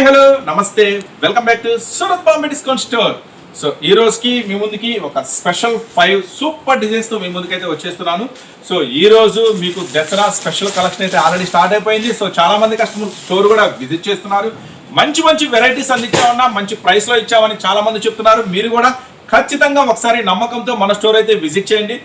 Hi hello. నమస్తే. Welcome back to Surat Bombay discount store. So ఈ రోజుకి మీ ముందుకి ఒక స్పెషల్ ఫైవ్ సూపర్ డిజైన్స్తో మీ ముందుకైతే వచ్చేస్తున్నాను. సో ఈ రోజు మీకు దసరా స్పెషల్ కలెక్షన్ అయితే ఆల్రెడీ స్టార్ట్ అయిపోయింది. సో చాలా మంది కస్టమర్స్ స్టోర్ కూడా విజిట్ చేస్తున్నారు. మంచి మంచి వెరైటీస్ అందించామన్నా మంచి ప్రైస్లో ఇచ్చామని చాలా మంది చెప్తున్నారు. మీరు కూడా ఖచ్చితంగా ఒకసారి నమ్మకంతో మన స్టోర్ అయితే విజిట్ చేయండి.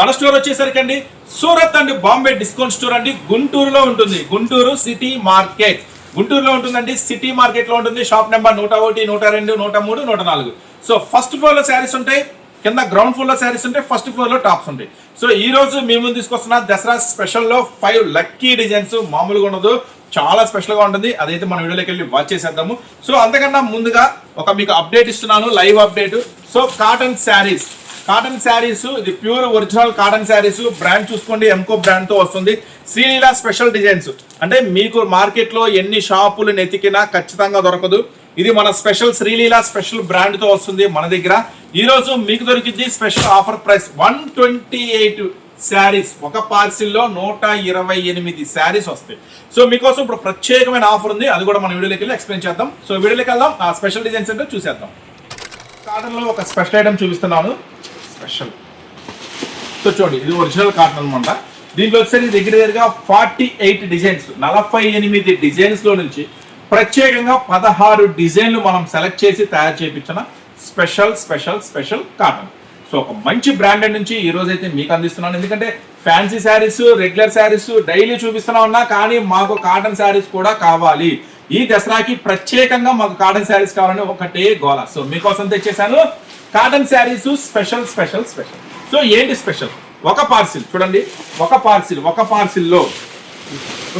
మన స్టోర్ వచ్చేసరికి అండి Surat and Bombay discount store అండి. గుంటూరులో ఉంటుంది. Guntur city market. గుంటూరులో ఉంటుందండి సిటీ మార్కెట్లో ఉంటుంది షాప్ నెంబర్ నూట ఒకటి నూట రెండు నూట మూడు నూట నాలుగు. సో ఫస్ట్ ఫ్లోర్లో శారీస్ ఉంటాయి కింద గ్రౌండ్ ఫ్లోర్లో శారీస్ ఉంటాయి ఫస్ట్ ఫ్లోర్లో టాప్స్ ఉంటాయి. సో ఈ రోజు మీ ముందు తీసుకొస్తున్న దసరా స్పెషల్లో ఫైవ్ లక్కీ డిజైన్స్ మామూలుగా ఉండదు చాలా స్పెషల్గా ఉంటుంది. అదైతే మన వీడియోలోకి వెళ్ళి వాచ్ చేసేద్దాము. సో అంతకన్నా ముందుగా ఒక మీకు అప్డేట్ ఇస్తున్నాను live update so cotton saris cotton saris ఇది pure original cotton saris brand చూసుకోండి ఎంకో బ్రాండ్తో వస్తుంది. Sreeleela special designs. అంటే మీకు మార్కెట్లో ఎన్ని షాపులు నెతికినా ఖచ్చితంగా దొరకదు. ఇది మన స్పెషల్ శ్రీలీల స్పెషల్ బ్రాండ్తో వస్తుంది మన దగ్గర. ఈ రోజు మీకు దొరికింది special offer price one twenty eight saris. ఒక పార్సిల్లో నూట ఇరవై ఎనిమిది శారీస్ వస్తాయి. సో మీకోసం ఇప్పుడు ప్రత్యేకమైన ఆఫర్ ఉంది. అది కూడా మన వీడియోలోకి వెళ్ళి ఎక్స్ప్లెయిన్ చేద్దాం. సో వీడియోలోకి వెళ్దాం. ఆ స్పెషల్ డిజైన్స్ ఏంటో చూసేద్దాం. కాటన్లో ఒక స్పెషల్ ఐటమ్ చూపిస్తున్నాను. స్పెషల్ సో చూడండి ఇది ఒరిజినల్ కాటన్ అనమాట దీంట్లో వచ్చేసరి దగ్గర దగ్గరగా ఫార్టీ ఎయిట్ డిజైన్స్ నలభై ఎనిమిది డిజైన్స్లో నుంచి ప్రత్యేకంగా పదహారు డిజైన్లు మనం సెలెక్ట్ చేసి తయారు చేయించిన special special special cotton so ఒక మంచి బ్రాండెడ్ నుంచి ఈ రోజు అయితే మీకు అందిస్తున్నాను. ఎందుకంటే fancy saris regular saris daily చూపిస్తున్నా ఉన్నా కానీ మాకు కాటన్ శారీస్ కూడా కావాలి. ఈ దసరాకి ప్రత్యేకంగా మాకు కాటన్ శారీస్ కావాలని ఒకటే గోల. సో మీకోసం తెచ్చేసాను cotton saris special special special so ఏంటి స్పెషల్ ఒక పార్సిల్ చూడండి. ఒక పార్సిల్ ఒక పార్సిల్లో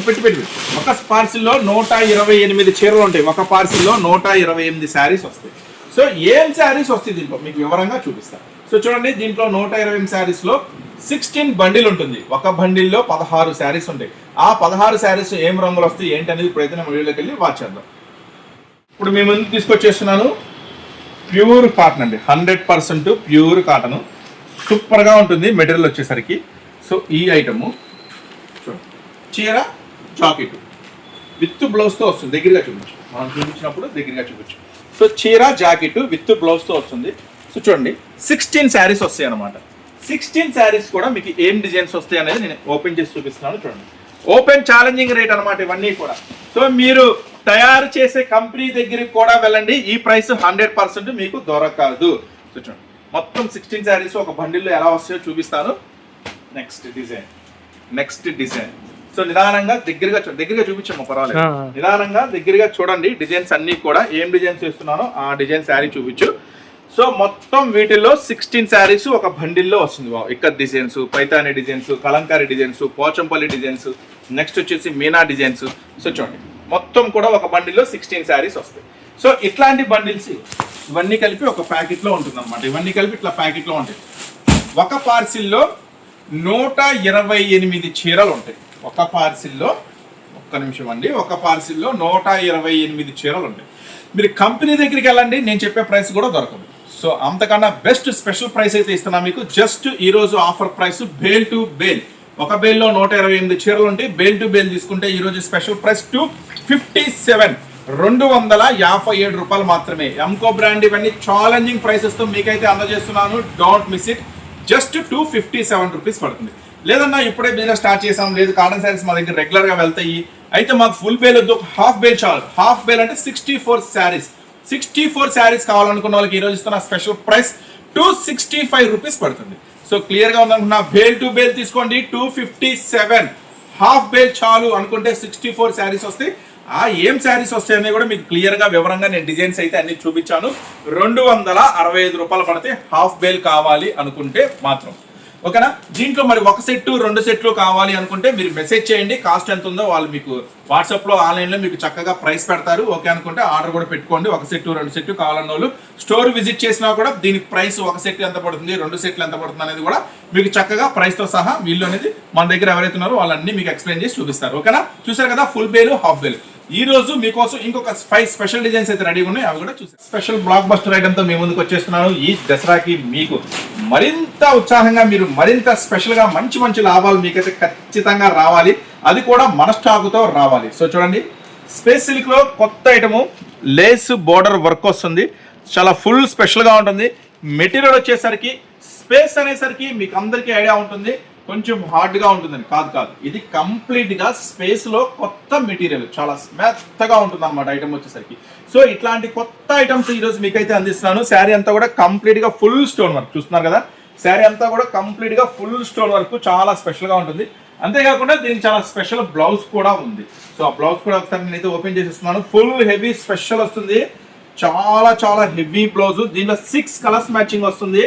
పెట్టి పెట్టి ఒక పార్సిల్లో నూట ఇరవై ఎనిమిది చీరలు ఉంటాయి. ఒక పార్సిల్లో నూట ఇరవై ఎనిమిది శారీస్ వస్తాయి. సో ఏం శారీస్ వస్తాయి దీంట్లో? మీకు వివరంగా చూపిస్తాను సో చూడండి దీంట్లో నూట ఇరవై ఎనిమిది లో సిక్స్టీన్ బండిల్ ఉంటుంది. ఒక బండిల్లో పదహారు శారీస్ ఉంటాయి. ఆ పదహారు శారీస్ ఏం రంగులు వస్తాయి? ఏంటి అనేది ఇప్పుడైతే నేను వీడియోలోకి వెళ్ళి వాచ్ చేద్దాం. ఇప్పుడు మీ ముందు తీసుకొచ్చేస్తున్నాను. ప్యూర్ కాటన్ అండి. Hundred percent pure cotton. సూపర్గా ఉంటుంది మెటీరియల్ వచ్చేసరికి. సో ఈ ఐటము చీర జాకెట్. విత్ బ్లౌజ్తో వస్తుంది. దగ్గరగా చూపించు. మనం చూపించినప్పుడు దగ్గరగా చూపించు. సో చీర జాకెట్ విత్ బ్లౌజ్తో వస్తుంది. సో చూడండి. సిక్స్టీన్ శారీస్ వస్తాయి అనమాట సిక్స్టీన్ శారీస్ కూడా మీకు ఏం డిజైన్స్ వస్తాయి అనేది నేను ఓపెన్ చేసి చూపిస్తున్నాను. చూడండి. ఓపెన్ ఛాలెంజింగ్ రేట్ అనమాట ఇవన్నీ కూడా. సో మీరు తయారు చేసే కంపెనీ దగ్గరికి కూడా వెళ్ళండి. ఈ ప్రైస్ హండ్రెడ్ పర్సెంట్ మీకు దొరకదు. చూడండి మొత్తం సిక్స్టీన్ శారీస్ ఒక బండిల్లో ఎలా వస్తాయో చూపిస్తాను. Next design next design so నిదానంగా దగ్గరగా దగ్గరగా చూపించాము పర్వాలేదు. నిదానంగా దగ్గరగా చూడండి డిజైన్స్ అన్ని కూడా ఏం డిజైన్స్ వేస్తున్నానో ఆ డిజైన్ శారీ చూపించు. సో మొత్తం వీటిల్లో సిక్స్టీన్ శారీస్ ఒక బండిల్లో వస్తుంది. వావ్. ఇక్కడ designs Paithani designs Kalamkari designs Pochampalli designs next వచ్చేసి మీనా డిజైన్స్. సో చూడండి మొత్తం కూడా ఒక బండిల్లో సిక్స్టీన్ శారీస్ వస్తాయి. సో ఇట్లాంటి బండిల్స్ ఇవన్నీ కలిపి ఒక ప్యాకెట్లో ఉంటుంది అనమాట ఇవన్నీ కలిపి ఇట్లా ప్యాకెట్లో ఉంటాయి. ఒక పార్సిల్లో నూట ఇరవై ఎనిమిది చీరలు ఉంటాయి. ఒక పార్సిల్లో ఒక్క నిమిషం అండి. ఒక పార్సిల్లో నూట ఇరవై ఎనిమిది చీరలు ఉంటాయి. మీరు కంపెనీ దగ్గరికి వెళ్ళండి నేను చెప్పే ప్రైస్ కూడా దొరకదు. సో అంతకన్నా బెస్ట్ స్పెషల్ ప్రైస్ అయితే ఇస్తున్నా మీకు. జస్ట్ ఈరోజు offer price bale to bale. ఒక బేల్లో నూట ఇరవై ఎనిమిది చీరలు ఉంటాయి. బేల్ టు బేల్ తీసుకుంటే ఈరోజు special price two fifty seven. రెండు వందల యాభై ఏడు రూపాయలు మాత్రమే. ఎంకో బ్రాండ్ ఇవన్నీ ఛాలెంజింగ్ ప్రైసెస్తో మీకైతే అందజేస్తున్నాను. Don't miss it just two fifty seven rupees పడుతుంది. లేదన్నా ఇప్పుడే బిజినెస్ స్టార్ట్ చేసాం లేదు కాటన్ శారీస్ మా దగ్గర రెగ్యులర్గా వెళ్తాయి. అయితే మాకు ఫుల్ బేల్ వద్దు. హాఫ్ బేల్ చాలు. హాఫ్ బేల్ అంటే sixty four saris sixty four saris కావాలనుకున్న వాళ్ళకి ఈ రోజు ఇస్తున్న special price two sixty five rupees పడుతుంది. సో క్లియర్గా ఉందనుకున్నా బేల్ టు బేల్ తీసుకోండి. Two fifty seven half bale చాలు అనుకుంటే సిక్స్టీ ఫోర్ శారీస్ వస్తాయి. ఆ ఏం శారీస్ వస్తాయని కూడా మీకు క్లియర్గా వివరంగా నేను డిజైన్స్ అయితే అన్ని చూపించాను. రెండు వందల అరవై ఐదు రూపాయలు పడితే హాఫ్ బేల్ కావాలి అనుకుంటే మాత్రం. ఓకేనా? దీంట్లో మరి ఒక సెట్ రెండు సెట్లు కావాలి అనుకుంటే మీరు మెసేజ్ చేయండి. కాస్ట్ ఎంత ఉందో వాళ్ళు మీకు వాట్సాప్లో ఆన్లైన్లో మీకు చక్కగా ప్రైస్ పెడతారు. ఓకే అనుకుంటే ఆర్డర్ కూడా పెట్టుకోండి. ఒక సెట్ రెండు సెట్లు కావాలన్న వాళ్ళు. స్టోర్ విజిట్ చేసినా కూడా దీనికి ప్రైస్ ఒక సెట్ ఎంత పడుతుంది రెండు సెట్లు ఎంత పడుతుంది అనేది కూడా మీకు చక్కగా ప్రైస్తో సహా వీళ్ళు అనేది మన దగ్గర ఎవరైతే ఉన్నారో వాళ్ళన్ని మీకు ఎక్స్ప్లెయిన్ చేసి చూపిస్తారు. ఓకేనా? చూసారు కదా? ఫుల్ బేలు హాఫ్ బేలు ఈ రోజు మీకోసం ఇంకొక ఫైవ్ స్పెషల్ డిజైన్స్ అయితే రెడీగా ఉన్నాయి. అవి కూడా చూసారు స్పెషల్ బ్లాక్ బస్టర్ ఐటమ్తో మీ ముందుకు వచ్చేస్తున్నాను. ఈ దసరాకి మీకు మరింత ఉత్సాహంగా మీరు మరింత స్పెషల్గా మంచి మంచి లాభాలు మీకైతే ఖచ్చితంగా రావాలి. అది కూడా మన స్టాకుతో రావాలి. సో చూడండి. స్పేస్ సిల్క్లో కొత్త ఐటము లేస్ బోర్డర్ వర్క్ వస్తుంది. చాలా ఫుల్ స్పెషల్గా ఉంటుంది. మెటీరియల్ వచ్చేసరికి స్పేస్ అనేసరికి మీకు అందరికీ ఐడియా ఉంటుంది. కొంచెం హార్డ్గా ఉంటుందని కాదు కాదు. ఇది కంప్లీట్గా స్పేస్లో కొత్త మెటీరియల్ చాలా మెత్తగా ఉంటుంది అనమాట ఐటమ్ వచ్చేసరికి. సో ఇట్లాంటి కొత్త ఐటమ్స్ ఈరోజు మీకైతే అందిస్తున్నాను. శారీ అంతా కూడా కంప్లీట్గా ఫుల్ స్టోన్ వర్క్ చూస్తున్నారు కదా? శారీ అంతా కూడా కంప్లీట్గా ఫుల్ స్టోన్ వర్క్ చాలా స్పెషల్గా ఉంటుంది. అంతేకాకుండా దీనికి చాలా స్పెషల్ బ్లౌజ్ కూడా ఉంది. సో ఆ బ్లౌజ్ కూడా ఒకసారి నేనైతే ఓపెన్ చేసేస్తున్నాను. ఫుల్ హెవీ స్పెషల్ వస్తుంది. చాలా చాలా హెవీ బ్లౌజ్ దీనిలో సిక్స్ కలర్స్ మ్యాచింగ్ వస్తుంది.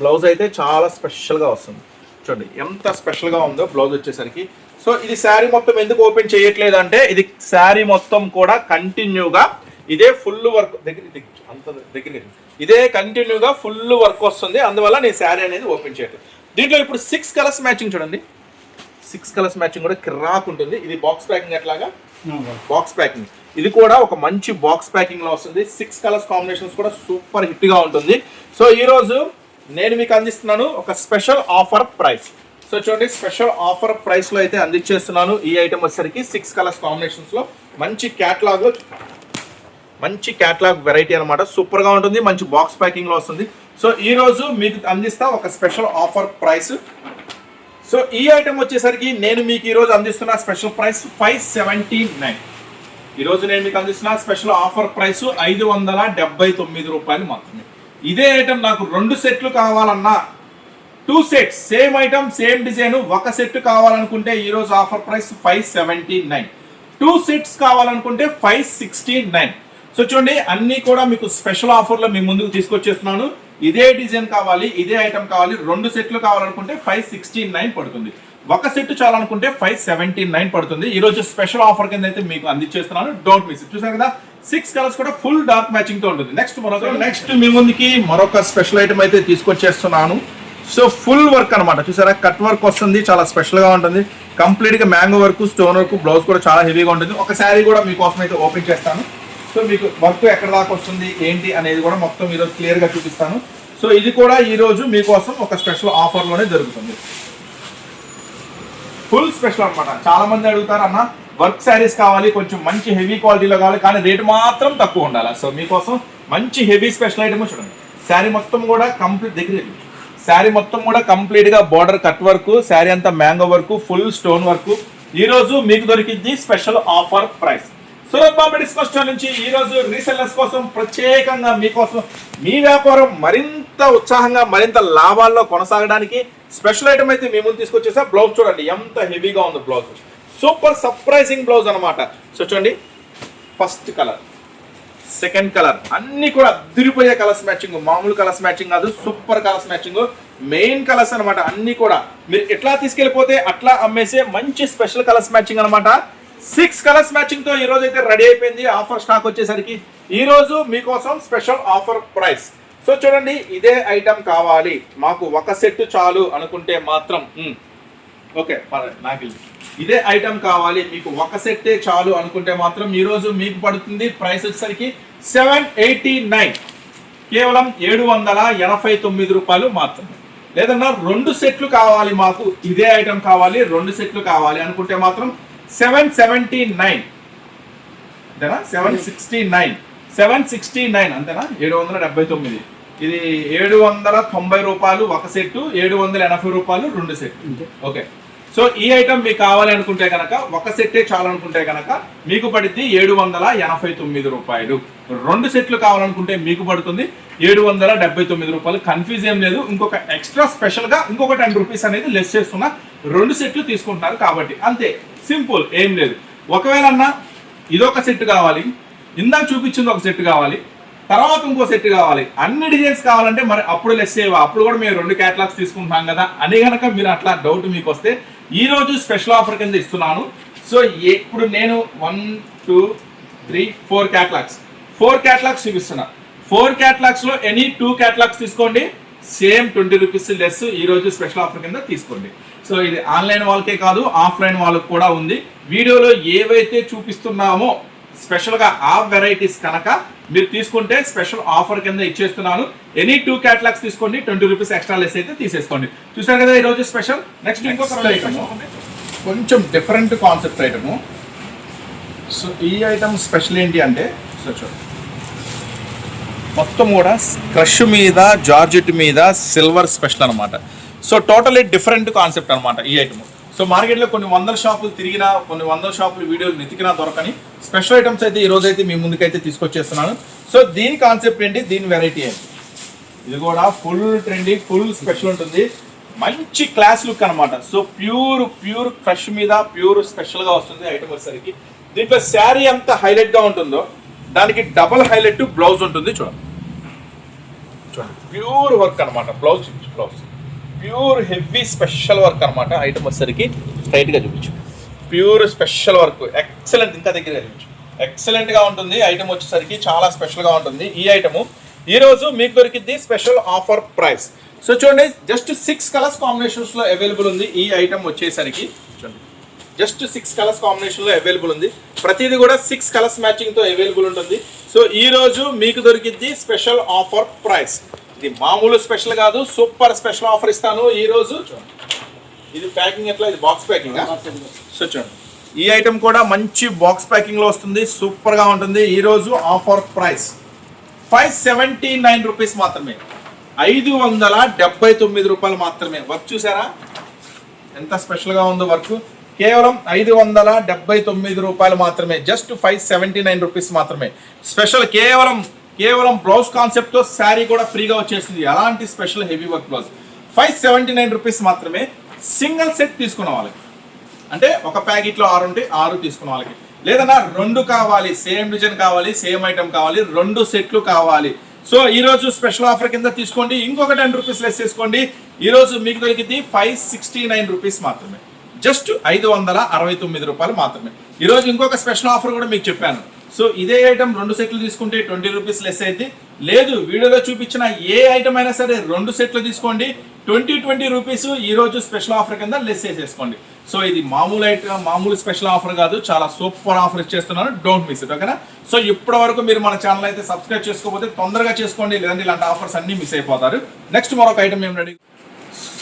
బ్లౌజ్ అయితే చాలా స్పెషల్గా వస్తుంది. చూడండి ఎంత స్పెషల్గా ఉందో బ్లౌజ్ వచ్చేసరికి. సో ఇది శారీ మొత్తం ఎందుకు ఓపెన్ చేయట్లేదు అంటే ఇది శారీ మొత్తం కూడా కంటిన్యూగా ఇదే ఫుల్ వర్క్ దగ్గర అంత దగ్గర ఇదే కంటిన్యూగా ఫుల్ వర్క్ వస్తుంది. అందువల్ల నేను శారీ అనేది ఓపెన్ చేయట్లేదు. దీంట్లో ఇప్పుడు సిక్స్ కలర్స్ మ్యాచింగ్ చూడండి. సిక్స్ కలర్స్ మ్యాచింగ్ కూడా కిరాక్ ఉంటుంది ఇది బాక్స్ ప్యాకింగ్ ఎట్లాగా? బాక్స్ ప్యాకింగ్ ఇది కూడా ఒక మంచి బాక్స్ ప్యాకింగ్లో వస్తుంది. సిక్స్ కలర్స్ కాంబినేషన్స్ కూడా సూపర్ హిట్గా ఉంటుంది. సో ఈ రోజు నేను మీకు అందిస్తున్నాను ఒక స్పెషల్ ఆఫర్ ప్రైస్. సో చూడండి స్పెషల్ ఆఫర్ ప్రైస్లో అయితే అందించేస్తున్నాను ఈ ఐటమ్ వచ్చేసరికి సిక్స్ కలర్స్ కాంబినేషన్స్లో. మంచి క్యాట్లాగ్ మంచి క్యాట్లాగ్ వెరైటీ అనమాట సూపర్గా ఉంటుంది మంచి బాక్స్ ప్యాకింగ్లో వస్తుంది. సో ఈ రోజు మీకు అందిస్తా ఒక స్పెషల్ ఆఫర్ ప్రైస్. సో ఈ ఐటమ్ వచ్చేసరికి నేను మీకు ఈరోజు అందిస్తున్న special price five seventy nine. ఈరోజు నేను మీకు అందిస్తున్న స్పెషల్ ఆఫర్ ప్రైస్ ఐదు వందల డెబ్బై తొమ్మిది రూపాయలు మాత్రమే. ఇదే ఐటమ్ నాకు రెండు సెట్లు కావాలన్నా. Two sets same item same design ఒక సెట్ కావాలనుకుంటే ఈరోజు offer price five seventy nine two sets కావాలనుకుంటే ఫైవ్ సిక్స్టీ నైన్ సో చూడండి అన్నీ కూడా మీకు స్పెషల్ ఆఫర్లో మీ ముందుకు తీసుకొచ్చేస్తున్నాను. ఇదే డిజైన్ కావాలి ఇదే ఐటమ్ కావాలి రెండు సెట్లు కావాలనుకుంటే ఫైవ్ సిక్స్టీ నైన్ పడుతుంది. ఒక సెట్ చాలనుకుంటే ఫైవ్ సెవెంటీ నైన్ పడుతుంది. ఈ రోజు స్పెషల్ ఆఫర్ కింద అయితే మీకు అందించేస్తున్నాను. డోంట్ మిస్ చూసారు కదా? సిక్స్ కలర్స్ కూడా ఫుల్ డార్క్ మ్యాచింగ్తో ఉంటుంది. నెక్స్ట్ మరొక నెక్స్ట్ మీ ముందుకి మరొక స్పెషల్ ఐటమ్ అయితే తీసుకొచ్చేస్తున్నాను. సో ఫుల్ వర్క్ అన్నమాట. చూసారా? కట్ వర్క్ వస్తుంది. చాలా స్పెషల్గా ఉంటుంది. కంప్లీట్గా mango work stone work blouse కూడా చాలా హెవీగా ఉంటుంది. ఒక శారీ కూడా మీకోసం అయితే ఓపెన్ చేస్తాను. సో మీకు వర్క్ ఎక్కడ దాకా వస్తుంది ఏంటి అనేది కూడా మొత్తం ఈరోజు క్లియర్గా చూపిస్తాను. సో ఇది కూడా ఈరోజు మీకోసం ఒక స్పెషల్ ఆఫర్లోనే జరుగుతుంది. ఫుల్ స్పెషల్ అనమాట చాలా మంది అడుగుతారు అన్న వర్క్ శారీస్ కావాలి కొంచెం మంచి హెవీ క్వాలిటీలో కావాలి కానీ రేటు మాత్రం తక్కువ ఉండాలి? సో మీకోసం మంచి హెవీ స్పెషల్ ఐటమ్ చూడండి. శారీ మొత్తం కూడా కంప్లీట్ దగ్గర శారీ మొత్తం కూడా కంప్లీట్గా బార్డర్ కట్ వర్క్ శారీ అంతా mango work full stone work ఈరోజు మీకు దొరికింది special offer price Surat Bombay నుంచి ఈ రోజు రీసెల్లర్స్ కోసం ప్రత్యేకంగా మీకోసం మీ వ్యాపారం మరింత ఉత్సాహంగా మరింత లాభాల్లో కొనసాగడానికి స్పెషల్ ఐటమ్ అయితే మేము తీసుకొచ్చేసా. బ్లౌజ్ చూడండి ఎంత హెవీగా ఉంది బ్లౌజ్. సూపర్ సర్ప్రైజింగ్ బ్లౌజ్ అనమాట సో చూడండి ఫస్ట్ కలర్ సెకండ్ కలర్ అన్ని కూడా అదిరిపోయే కలర్స్ మ్యాచింగ్ మామూలు కలర్స్ మ్యాచింగ్ కాదు super colours matching main colours అనమాట అన్ని కూడా మీరు ఎట్లా తీసుకెళ్ళిపోతే అట్లా అమ్మేసే మంచి స్పెషల్ కలర్స్ మ్యాచింగ్ అనమాట సిక్స్ కలర్స్ మ్యాచింగ్తో ఈ రోజు అయితే రెడీ అయిపోయింది. ఆఫర్ స్టాక్ వచ్చేసరికి ఈ రోజు మీకోసం స్పెషల్ ఆఫర్ ప్రైస్. సో చూడండి ఇదే ఐటమ్ కావాలి. మాకు ఒక సెట్ చాలు అనుకుంటే మాత్రం ఓకే నాకు ఇదే ఐటమ్ కావాలి. మీకు ఒక సెట్టే చాలు అనుకుంటే మాత్రం ఈ రోజు మీకు పడుతుంది ప్రైస్ వచ్చేసరికి సెవెన్ ఎయిటీ నైన్. కేవలం ఏడు వందల ఎనభై తొమ్మిది రూపాయలు మాత్రమే. లేదన్నా రెండు సెట్లు కావాలి మాకు. ఇదే ఐటమ్ కావాలి రెండు సెట్లు కావాలి అనుకుంటే మాత్రం సెవెన్ సెవెంటీ నైన్ అంతేనా? Seven sixty nine seven sixty nine అంతేనా? ఏడు వందల డెబ్బై తొమ్మిది. ఇది ఏడు వందల తొంభై రూపాయలు ఒక సెట్టు ఏడు వందల ఎనభై రూపాయలు రెండు సెట్ ఓకే. సో ఈ ఐటమ్ మీకు కావాలి అనుకుంటే కనుక ఒక సెట్టే చాలనుకుంటే కనుక మీకు పడిద్ది ఏడు వందల ఎనభై తొమ్మిది రూపాయలు. రెండు సెట్లు కావాలనుకుంటే మీకు పడుతుంది ఏడు వందల డెబ్బై తొమ్మిది రూపాయలు. కన్ఫ్యూజ్ ఏం లేదు. ఇంకొక ఎక్స్ట్రా స్పెషల్గా ఇంకొక టెన్ రూపీస్ అనేది లెస్ చేస్తున్నా రెండు సెట్లు తీసుకుంటున్నారు కాబట్టి అంతే. సింపుల్ ఏం లేదు. ఒకవేళ అన్నా ఇదొక సెట్ కావాలి ఇందాక చూపించింది ఒక సెట్ కావాలి తర్వాత ఇంకో సెట్ కావాలి అన్ని డిజైన్స్ కావాలంటే మరి అప్పుడు లెస్ చేయవా అప్పుడు కూడా మేము రెండు క్యాటలాగ్స్ తీసుకుంటున్నాం కదా అని కనుక మీరు అట్లా డౌట్ మీకు వస్తే ఈరోజు స్పెషల్ ఆఫర్ కింద ఇస్తున్నాను. సో ఇప్పుడు నేను one two three four catalogues four catalogues చూపిస్తున్నా. ఫోర్ క్యాటలాగ్స్లో ఎనీ టూ క్యాటలాగ్స్ తీసుకోండి. సేమ్ ట్వంటీ రూపీస్ లెస్ ఈ రోజు స్పెషల్ ఆఫర్ కింద తీసుకోండి. సో ఇది ఆన్లైన్ వాళ్ళకే కాదు ఆఫ్లైన్ వాళ్ళకి కూడా ఉంది. వీడియోలో ఏవైతే చూపిస్తున్నామో స్పెషల్గా ఆ వెరైటీస్ కనుక మీరు తీసుకుంటే స్పెషల్ ఆఫర్ కింద ఇచ్చేస్తున్నాను. ఎనీ టూ క్యాటలాగ్స్ తీసుకోండి ట్వంటీ రూపీస్ ఎక్స్ట్రా లెస్ అయితే తీసేసుకోండి. చూసారు కదా ఈ రోజు స్పెషల్? నెక్స్ట్ ఇంకొక ఐటమ్ కొంచెం డిఫరెంట్ కాన్సెప్ట్ ఐటమ్ సో ఈ ఐటమ్ స్పెషల్ ఏంటి అంటే సో చూడండి మొత్తం కూడా క్రష్ మీద జార్జెట్ మీద సిల్వర్ స్పెషల్ అనమాట సో టోటలీ డిఫరెంట్ కాన్సెప్ట్ అనమాట ఈ ఐటమ్. సో మార్కెట్లో కొన్ని వందల షాపులు తిరిగినా కొన్ని వందల షాపులు వీడియోలు వెతికినా దొరకని స్పెషల్ ఐటమ్స్ అయితే ఈ రోజు అయితే మీ ముందుకైతే తీసుకొచ్చేస్తున్నాను. సో దీని కాన్సెప్ట్ ఏంటి? దీని వెరైటీ ఏంటి? ఇది కూడా ఫుల్ ట్రెండీ ఫుల్ స్పెషల్ ఉంటుంది. మంచి క్లాస్ లుక్ అనమాట సో ప్యూర్ ప్యూర్ క్రష్ మీద ప్యూర్ స్పెషల్గా వస్తుంది ఐటమ్ వచ్చేసరికి. దీంట్లో శారీ ఎంత హైలైట్గా ఉంటుందో దానికి డబల్ హైలైట్ బ్లౌజ్ ఉంటుంది చూడండి. చూడండి. ప్యూర్ వర్క్ అనమాట blouse blouse. Pure heavy special work అన్నమాట ఐటమ్ వచ్చేసరికి స్ట్రైట్ చూపించు. ప్యూర్ స్పెషల్ వర్క్ ఎక్సలెంట్ ఇంకా దగ్గర చూపించు. ఎక్సలెంట్గా ఉంటుంది ఐటమ్ వచ్చేసరికి చాలా స్పెషల్గా ఉంటుంది. ఈ ఐటమ్ ఈ రోజు మీకు దొరికింది స్పెషల్ ఆఫర్ ప్రైస్. సో చూడండి జస్ట్ సిక్స్ కలర్స్ కాంబినేషన్స్లో అవైలబుల్ ఉంది ఈ ఐటమ్ వచ్చేసరికి. చూడండి. జస్ట్ సిక్స్ కలర్స్ కాంబినేషన్లో అవైలబుల్ ఉంది. ప్రతిదీ కూడా సిక్స్ కలర్స్ మ్యాచింగ్తో అవైలబుల్ ఉంటుంది. సో ఈ రోజు మీకు దొరికింది స్పెషల్ ఆఫర్ ప్రైస్. ఇది మామూలు స్పెషల్ కాదు సూపర్ స్పెషల్ ఆఫర్ ఇస్తాను. ఈ రోజు ఇది ప్యాకింగ్ ఎట్లా? ఇది బాక్స్ ప్యాకింగ్ సో చూడండి. ఈ ఐటమ్ కూడా మంచి బాక్స్ ప్యాకింగ్లో వస్తుంది సూపర్గా ఉంటుంది. ఈ రోజు offer price five seventy nine rupees మాత్రమే. ఐదు వందల డెబ్బై తొమ్మిది రూపాయలు మాత్రమే. వర్క్ చూసారా? ఎంత స్పెషల్గా ఉందో వర్క్. కేవలం ఐదు వందల డెబ్బై తొమ్మిది రూపాయలు మాత్రమే. Just five seventy nine rupees మాత్రమే. స్పెషల్ కేవలం కేవలం బ్లౌజ్ కాన్సెప్ట్తో శారీ కూడా ఫ్రీగా వచ్చేసింది. అలాంటి special heavy work blouse? Five seventy nine rupees మాత్రమే సింగిల్ సెట్ తీసుకున్న వాళ్ళకి. అంటే ఒక ప్యాకెట్లో ఆరు ఉంటే ఆరు తీసుకున్న వాళ్ళకి. లేదన్నా రెండు కావాలి సేమ్ డిజైన్ కావాలి సేమ్ ఐటమ్ కావాలి రెండు సెట్లు కావాలి. సో ఈ రోజు స్పెషల్ ఆఫర్ కింద తీసుకోండి. ఇంకొక టెన్ రూపీస్ లెస్ చేసుకోండి. ఈ రోజు మీకు దొరికింది ఫైవ్ సిక్స్టీ నైన్ రూపీస్ మాత్రమే. జస్ట్ ఐదు వందల అరవై తొమ్మిది రూపాయలు మాత్రమే. ఈ రోజు ఇంకొక స్పెషల్ ఆఫర్ కూడా మీకు చెప్పాను. సో ఇదే ఐటమ్ రెండు సెట్లు తీసుకుంటే ట్వంటీ రూపీస్ లెస్ అయితే. లేదు వీడియోలో చూపించిన ఏ ఐటమ్ అయినా సరే రెండు సెట్లు తీసుకోండి. ట్వంటీ ట్వంటీ రూపీస్ ఈరోజు స్పెషల్ ఆఫర్ కింద లెస్ చేసేసుకోండి. సో ఇది మామూలు ఐటమ్ మామూలు స్పెషల్ ఆఫర్ కాదు. చాలా సూపర్ ఆఫర్ ఇచ్చేస్తున్నాను. డోంట్ మిస్ ఇట్ ఓకేనా సో ఇప్పటి వరకు మీరు మన ఛానల్ అయితే సబ్స్క్రైబ్ చేసుకోకపోతే తొందరగా చేసుకోండి. లేదంటే ఇలాంటి ఆఫర్స్ అన్ని మిస్ అయిపోతారు. నెక్స్ట్ మరొక ఐటమ్ ఏం రెడీ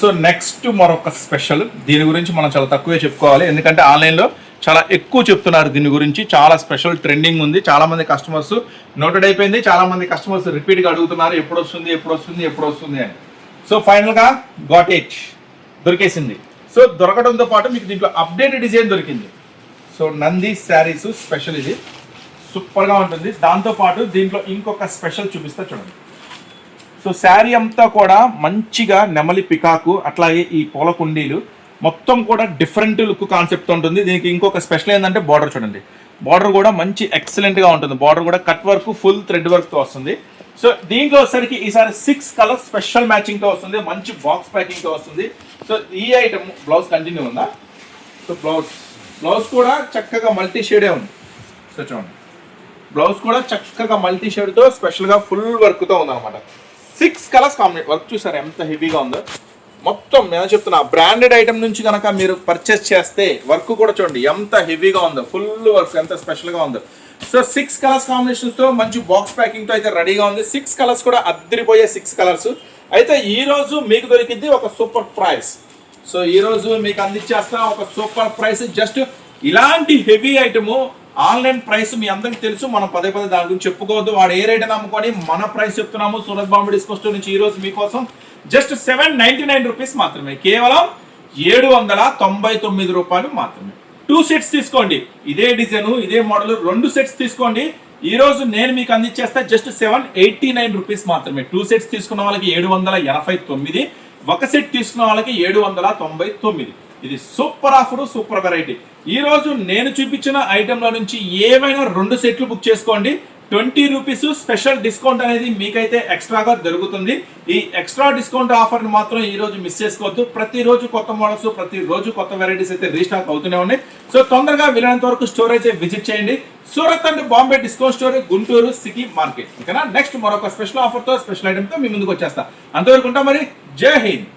సో నెక్స్ట్ మరొక స్పెషల్ దీని గురించి మనం చాలా తక్కువే చెప్పుకోవాలి. ఎందుకంటే ఆన్లైన్లో చాలా ఎక్కువ చెప్తున్నారు దీని గురించి. చాలా స్పెషల్ ట్రెండింగ్ ఉంది. చాలా మంది కస్టమర్స్ నోటెడ్ అయిపోయింది. చాలా మంది కస్టమర్స్ రిపీట్గా అడుగుతున్నారు ఎప్పుడు వస్తుంది ఎప్పుడు వస్తుంది ఎప్పుడు వస్తుంది అని. సో ఫైనల్గా గాట్ ఇట్. దొరికేసింది. సో దొరకడంతో పాటు మీకు దీంట్లో అప్డేటెడ్ డిజైన్ దొరికింది. సో నంది శారీస్ స్పెషల్ ఇది. సూపర్గా ఉంటుంది. దాంతోపాటు దీంట్లో ఇంకొక స్పెషల్ చూపిస్తా చూడండి. సో శారీ అంతా కూడా మంచిగా నెమలి పికాకు అట్లాగే ఈ పూల కుండీలు మొత్తం కూడా డిఫరెంట్ లుక్ కాన్సెప్ట్ ఉంటుంది. దీనికి ఇంకొక స్పెషల్ ఏంటంటే బార్డర్ చూడండి. బార్డర్ కూడా మంచి ఎక్సలెంట్గా ఉంటుంది. బార్డర్ కూడా కట్ వర్క్ ఫుల్ థ్రెడ్ వర్క్తో వస్తుంది. సో దీంట్లో వచ్చేసరికి ఈసారి సిక్స్ కలర్ స్పెషల్ మ్యాచింగ్తో వస్తుంది. మంచి బాక్స్ ప్యాకింగ్తో వస్తుంది. సో ఈ ఐటమ్ బ్లౌజ్ కంటిన్యూ ఉందా? సో బ్లౌజ్ బ్లౌజ్ కూడా చక్కగా మల్టీ షేడే ఉంది. సో చూడండి. బ్లౌజ్ కూడా చక్కగా మల్టీ షేడ్తో స్పెషల్గా ఫుల్ వర్క్తో ఉందన్నమాట. సిక్స్ కలర్స్ కాంబినేట్ వర్క్ చూసారు? ఎంత హెవీగా ఉందో? మొత్తం నేను చెప్తున్నా బ్రాండెడ్ ఐటమ్ నుంచి కనుక మీరు పర్చేస్ చేస్తే వర్క్ కూడా చూడండి ఎంత హెవీగా ఉందో ఫుల్ వర్క్ ఎంత స్పెషల్గా ఉందో. సో సిక్స్ కలర్స్ కాంబినేషన్స్తో మంచి బాక్స్ ప్యాకింగ్తో అయితే రెడీగా ఉంది. సిక్స్ కలర్స్ కూడా అద్దరిపోయే సిక్స్ కలర్స్ అయితే ఈరోజు మీకు దొరికింది ఒక సూపర్ ప్రైస్ సో ఈ రోజు మీకు అందించేస్తా ఒక సూపర్ ప్రైస్ జస్ట్ ఇలాంటి హెవీ ఐటము ఆన్లైన్ ప్రైస్ మీ అందరికి తెలుసు. మనం పదే పదే దాని గురించి చెప్పుకోవద్దు. వాడు ఏ రేట్ అమ్ముకొని మన ప్రైస్ చెప్తున్నాము. సూరత్ బాంబు డిస్కౌంట్ స్టోర్ నుంచి ఈరోజు మీకోసం just seven ninety nine rupees మాత్రమే. కేవలం ఏడు వందల తొంభై తొమ్మిది రూపాయలు మాత్రమే. టూ సెట్స్ తీసుకోండి. ఇదే డిజైన్ ఇదే మోడల్ రెండు సెట్స్ తీసుకోండి. ఈ రోజు నేను మీకు అందించేస్తా just seven eighty nine rupees మాత్రమే. టూ సెట్స్ తీసుకున్న వాళ్ళకి ఏడు వందల ఎనభై తొమ్మిది ఒక సెట్ తీసుకున్న వాళ్ళకి ఏడు వందల తొంభై తొమ్మిది. ఇది సూపర్ ఆఫర్ సూపర్ వెరైటీ. ఈ రోజు నేను చూపించిన ఐటెంల నుంచి ఏమైనా రెండు సెట్లు బుక్ చేసుకోండి. ట్వంటీ రూపీస్ స్పెషల్ డిస్కౌంట్ అనేది మీకైతే ఎక్స్ట్రాగా దొరుకుతుంది. ఈ ఎక్స్ట్రా డిస్కౌంట్ ఆఫర్ని మాత్రం ఈ రోజు మిస్ చేసుకోవద్దు. ప్రతిరోజు కొత్త మోడల్స్ ప్రతిరోజు కొత్త వెరైటీస్ అయితే రీస్టాక్ అవుతూనే ఉన్నాయి. సో తొందరగా వీలైనంత వరకు స్టోర్ అయితే విజిట్ చేయండి. Surat and Bombay discount store Guntur city market. ఓకేనా? నెక్స్ట్ మరొక స్పెషల్ ఆఫర్తో స్పెషల్ ఐటమ్తో మీ ముందుకు వచ్చేస్తా. అంతవరకు ఉంటాం మరి. జై హింద్.